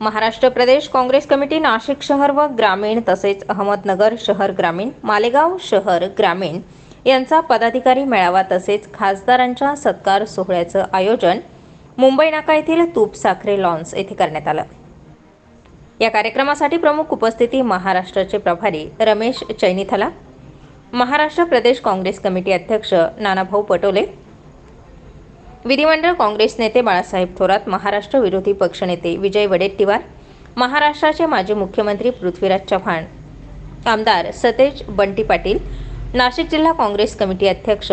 Maharashtra Pradesh Congress committee Nashik शहर व ग्रामीण तसेच अहमदनगर शहर ग्रामीण मालेगाव शहर ग्रामीण यांचा पदाधिकारी मेळावा तसेच खासदारांच्या सत्कार सोहळ्याचं आयोजन मुंबई नाका येथील तूप साखरे लॉन्स येथे करण्यात आलं. या कार्यक्रमासाठी प्रमुख उपस्थिती महाराष्ट्राचे प्रभारी रमेश चैनिथला महाराष्ट्र प्रदेश काँग्रेस कमिटी अध्यक्ष नानाभाऊ पटोले विधिमंडळ काँग्रेस नेते बाळासाहेब थोरात महाराष्ट्र विरोधी पक्षनेते विजय वडेट्टीवार महाराष्ट्राचे माजी मुख्यमंत्री पृथ्वीराज चव्हाण आमदार सतेज बंटी पाटील नाशिक जिल्हा काँग्रेस कमिटी अध्यक्ष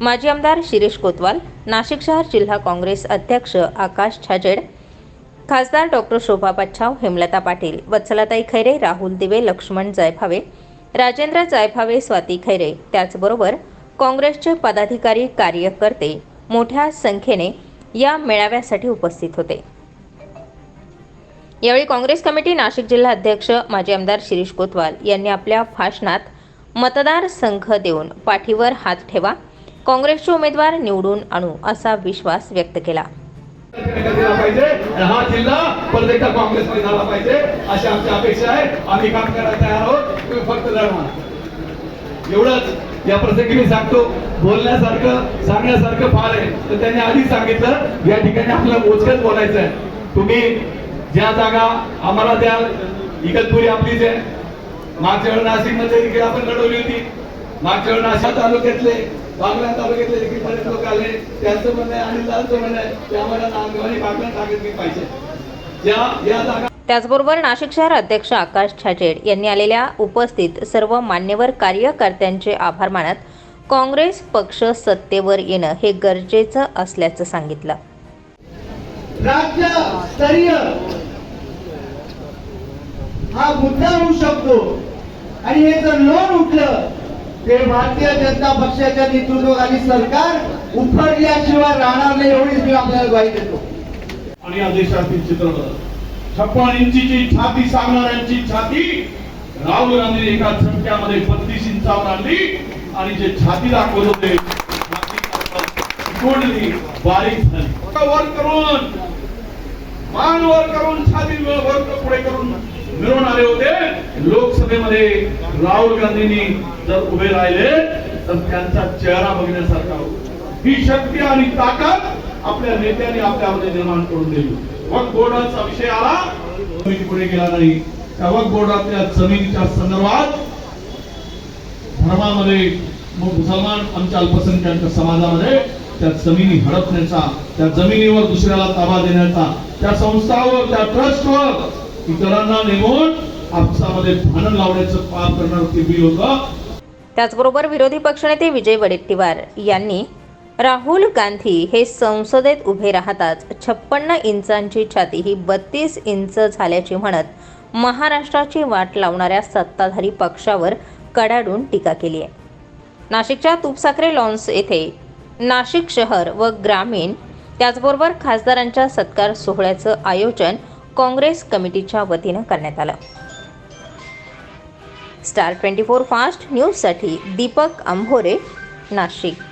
माजी आमदार शिरीष कोतवाल नाशिक शहर जिल्हा काँग्रेस अध्यक्ष आकाश छाजेड खासदार डॉक्टर शोभा बच्छाव हेमलता पाटील वत्सलाताई खैरे राहुल दिवे लक्ष्मण जायभावे राजेंद्र जायभावे स्वाती खैरे त्याचबरोबर काँग्रेसचे पदाधिकारी कार्यकर्ते मोठ्या संख्येने या मेळाव्यासाठी उपस्थित होते. यावेळी काँग्रेस कमिटी नाशिक जिल्हा अध्यक्ष माजी आमदार शिरीष कोतवाल यांनी आपल्या भाषणात मतदार संघ देऊन पाठीवर हात ठेवा काँग्रेसचे उमेदवार निवडून आणू असा विश्वास व्यक्त केला. पाहिजे हा जिल्हा परत एकदा काँग्रेसमध्ये झाला पाहिजे अशी आमची अपेक्षा आहे. आम्ही काम करायला तयार आहोत. तुम्ही फक्त लढवा एवढंच. या प्रसंगी मी सांगतो बोलण्यासारखं सांगण्यासारखं फार आहे. तर त्यांनी आधीच सांगितलं या ठिकाणी आपल्याला मोजकच बोलायचं आहे. तुम्ही ज्या जागा आम्हाला द्याल इगतपुरी आपलीच आहे. मागच्या वेळ नाशिकमध्ये देखील आपण लढवली होती. मागच्या वेळ नाशिक तालुक्यातले बागला तालुक्यातले देखील बरेच लोक आले. त्यांचं म्हणणं आहे आणि लालचं म्हणणं आहे की आम्हाला नांदगाव आणि बागला तालुक्यात पाहिजे. या या जागा त्याचबरोबर नाशिक शहर अध्यक्ष आकाश छाजेड यांनी आलेल्या उपस्थित सर्व मान्यवर कार्यकर्त्यांचे आभार मानत काँग्रेस पक्ष सत्तेवर येणं हे गरजेचं असल्याचं सांगितलं. राज्य स्तरीय हा मुद्दा होऊ शकतो आणि हे जर लोन उठलं ते भारतीय जनता पक्षाच्या नेतृत्वाखाली सरकार उफडल्याशिवाय राहणार नाही एवढीच मी आपल्याला ग्वाही देतो. आणि या देशातील चित्रपट छप्पन इंची छाती सांगणाऱ्यांची छाती राहुल गांधी एका झटक्यामध्ये बत्तीस इंचावर आणली. आणि जे छाती दाखवत होते बारीक झाली. वर करून मान वर करून छाती वर पुढे करून मिळून आले होते. लोकसभेमध्ये राहुल गांधींनी जर उभे राहिले तर त्यांचा चेहरा बघण्यासारखा होता. ही शक्ती आणि ताकद आपल्या नेत्यांनी आपल्यामध्ये निर्माण करून दिली. वक्फ बोर्डाचा विषय आला. पुढे गेला नाही. त्या वक्फ बोर्डातल्या जमिनीच्या संदर्भात धर्मामध्ये मग मुसलमान आमच्या अल्पसंख्याक समाजामध्ये त्या जमिनी हडपण्याचा त्या जमिनीवर दुसऱ्याला ताबा देण्याचा त्या संस्थावर त्या ट्रस्टवर इतरांना नेमून आपसामध्ये भांडण लावण्याचं पाप करणार ते बिल होतं. त्याचबरोबर विरोधी पक्षनेते विजय वडेट्टीवार यांनी राहुल गांधी हे संसदेत उभे राहताच छप्पन्न इंचांची छाती ही बत्तीस इंच झाल्याची म्हणत महाराष्ट्राची वाट लावणाऱ्या सत्ताधारी पक्षावर कडाडून टीका केली आहे. नाशिकच्या तुपसाखरे लॉन्स येथे नाशिक शहर व ग्रामीण त्याचबरोबर खासदारांच्या सत्कार सोहळ्याचं आयोजन काँग्रेस कमिटीच्या वतीनं करण्यात आलं. स्टार ट्वेंटी फोर फास्ट न्यूजसाठी दीपक अंभोरे नाशिक.